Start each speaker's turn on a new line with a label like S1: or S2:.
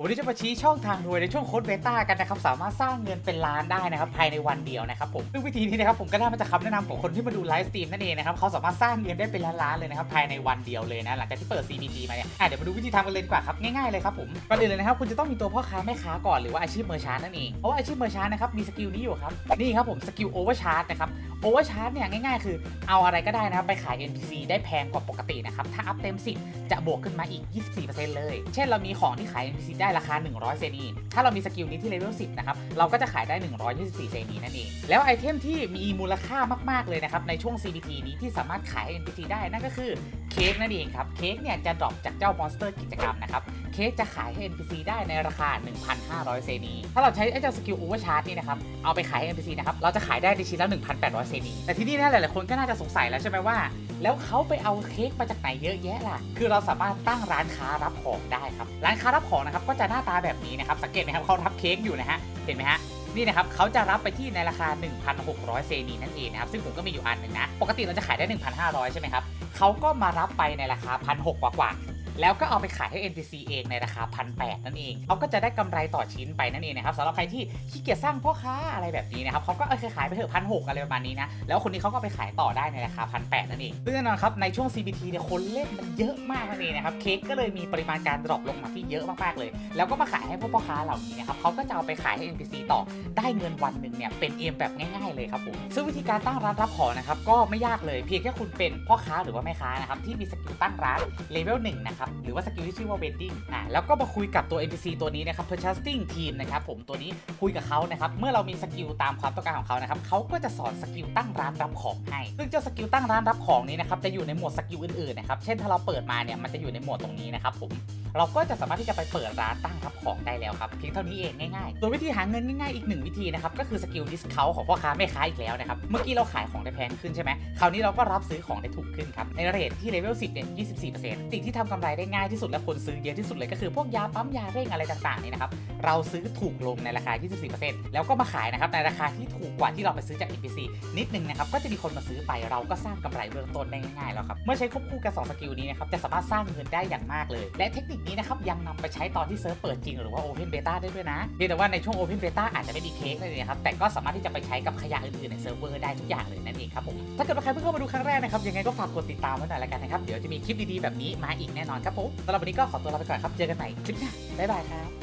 S1: วันนี้จะมาชี้ช่องทางรวยในช่วงโค้ดเบต้ากันนะครับ สามารถสร้างเงินเป็นล้านได้นะครับภายในวันเดียวนะครับผมซึ่งวิธีนี้นะครับผมก็ได้มาจากคำแนะนำของคนที่มาดูไลฟ์สตรีมนั่นเองนะครับเขาสามารถสร้างเงินได้เป็นล้านๆเลยนะครับภายในวันเดียวเลยนะหลังจากที่เปิด CBT มาเนี่ยอะเดี๋ยวมาดูวิธีทำกันเลยดีกว่าครับง่ายๆเลยครับผมก่อนอื่นเลยนะครับคุณจะต้องมีตัวพ่อค้าแม่ค้าก่อนหรือว่าอาชีพเมอร์ชานนั่นเองเพราะว่าอาชีพเมอร์ชานนะครับมีสกิลนี้อยู่ครับนี่ครับผมสกิลโอเวอร์ชาร์จนะครับ โอเวอร์ชาร์จเนี่ยง่ายๆ คือเอาอะไรก็ได้นะครับ ไปขาย NPC ได้แพงกว่าปกตินะครับ ถ้าอัพเต็ม 10 จะบวกขึ้นมาอีก 24%เลย เช่นเรามีของที่ขาย NPC ได้ราคา 100 เซนีถ้าเรามีสกิลนี้ที่เลเวล 10 นะครับ เราก็จะขายได้ 124 เซนีนั่นเอง แล้วไอเทมที่มีมูลค่ามากๆเลยนะครับในช่วง CBT นี้ที่สามารถขาย NPC ได้นั่นก็คือเค้กนั่นเองครับเค้กเนี่ยจะดรอปจากเจ้ามอนสเตอร์กิจกรรมนะครับ เค้กจะขายให้ NPC ได้ในราคา 1,500 เซนีถ้าเราใช้ไอ้เจ้าสกิลโอเวอร์ชาร์จนี่นะครับ เอาไปขายให้ NPC นะครับ เราจะขายได้ในชิ้นละ 1,800 เซนีแต่ที่นี่นะหลายๆคนก็น่าจะสงสัยแล้วใช่ไหมว่า แล้วเขาไปเอาเค้กมาจากไหนเยอะแยะล่ะ คือเราสามารถตั้งร้านค้ารับของได้ครับ ร้านค้ารับของนะครับก็จะหน้าตาแบบนี้นะครับ สังเกตไหมครับเขารับเค้กอยู่นะฮะ เห็นไหมฮะนี่นะครับเขาจะรับไปที่ในราคา 1,600 เซนีนั่นเองนะครับ ซึ่งผมก็มีอยู่อันหนึ่งนะ ปกติเราจะขายได้ 1,500 ใช่ไหมครับเขาก็มารับไปในราคา 1,600 กว่า แล้วก็เอาไปขายให้ NPC เองในราคา1,800นั่นเองเขาก็จะได้กำไรต่อชิ้นไปนั่นเองนะครับสำหรับใครที่ขี้เกียจสร้างพ่อค้าอะไรแบบนี้นะครับเขาก็เออขายไปเถอะพันหอะไรประมาณนี้นะแล้วคนนี้เขาก็ไปขายต่อได้ในราคา1,800นั่นเองซึ่งแน่นอนครับในช่วง CBT เนี่ยคนเล่นมันเยอะมากนั่นเองนะครับเค้กก็เลยมีปริมาณการดรอปลงมาที่เยอะมากๆเลย แล้วก็มาขายให้พวกพ่อค้าเหล่านี้นะครับเขาก็จะเอาไปขายให้ NPC ต่อได้เงินวันหนึ่งเนี่ยเป็นเอ็มแบบง่ายๆเลยครับผมซึ่งวิธีการตั้งร้านรับของนะครับก็ไม่ยากเลยเพียงแค่คุณเป็นพ่อค้าหรือว่าแม่ค้านะครับที่มีสกิลตั้งร้านเลเวลหนึ่งนะครับหรือว่าสกิลที่ชื่อว่า vending อ่าแล้วก็มาคุยกับตัว NPC ตัวนี้นะครับ purchasing team นะครับผมตัวนี้คุยกับเขานะครับ เมื่อเรามีสกิลตามความต้องการของเขานะครับเขาก็จะสอนสกิลตั้งร้านรับของให้ ซึ่งเจ้าสกิลตั้งร้านรับของนี้นะครับจะอยู่ในหมวดสกิลอื่นๆนะครับ เช่นถ้าเราเปิดมาเนี่ยมันจะอยู่ในหมวดตรงนี้นะครับผมเราก็จะสามารถที่จะไปเปิดร้านตั้งรับของได้แล้วครับเพียงเท่านี้เองง่ายๆตัววิธีหาเงินง่ายๆอีกหนึ่งวิธีนะครับก็คือสกิลดิสคาวของพ่อค้าแม่ค้าอีกแล้วนะครับเมื่อกี้เราขายของได้แพงขึ้นใช่ไหมคราวนี้เราก็รับซื้อของได้ถูกขึ้นครับในเรทที่เลเวล10เนี่ย24%สิ่งที่ทำกำไรได้ง่ายที่สุดและคนซื้อเยอะที่สุดเลยก็คือพวกยาปั๊มยาเร่งอะไรต่างๆนี่นะครับเราซื้อถูกลงในราคา 24%แล้วก็มาขายนะครับในราคาที่ถูกกว่าที่เราไปซื้อจาก NPC นิดนึงนะครับก็จะมีคนมาซื้อไปเราก็สร้างกำไรเบื้องต้นได้ง่ายๆแล้วครับเมื่อใช้ควบคู่กับสองสกิลนี้นะครับจะสามารถสร้างเงินได้อย่างมากเลย และเทคนิคนี้นะครับยังนำไปใช้ตอนที่เซิร์ฟเปิดจริงหรือว่า Open Beta ได้ด้วยนะเพียงแต่ว่าในช่วง Open Beta อาจจะไม่มีเค้กเลยนะครับแต่ก็สามารถที่จะไปใช้กับขยะอื่นๆในเซิร์ฟเวอร์ได้ทุกอย่างเลยนั่นเองครับผมถ้าเกิดว่าใครเพิ่งเข้ามาดูครั้งแรกนะครับยังไงก็ฝากกดติดตามไว้หน่อยละกันนะครับเดี๋ยวจะมีคลิปดีๆแบบนี้มาอีกแน่นอนครับผมสำหรับวันนี้ก็ขอตัวลาไปก่อนครับ เจอกันใหม่คลิปหน้าบ๊ายบายครับ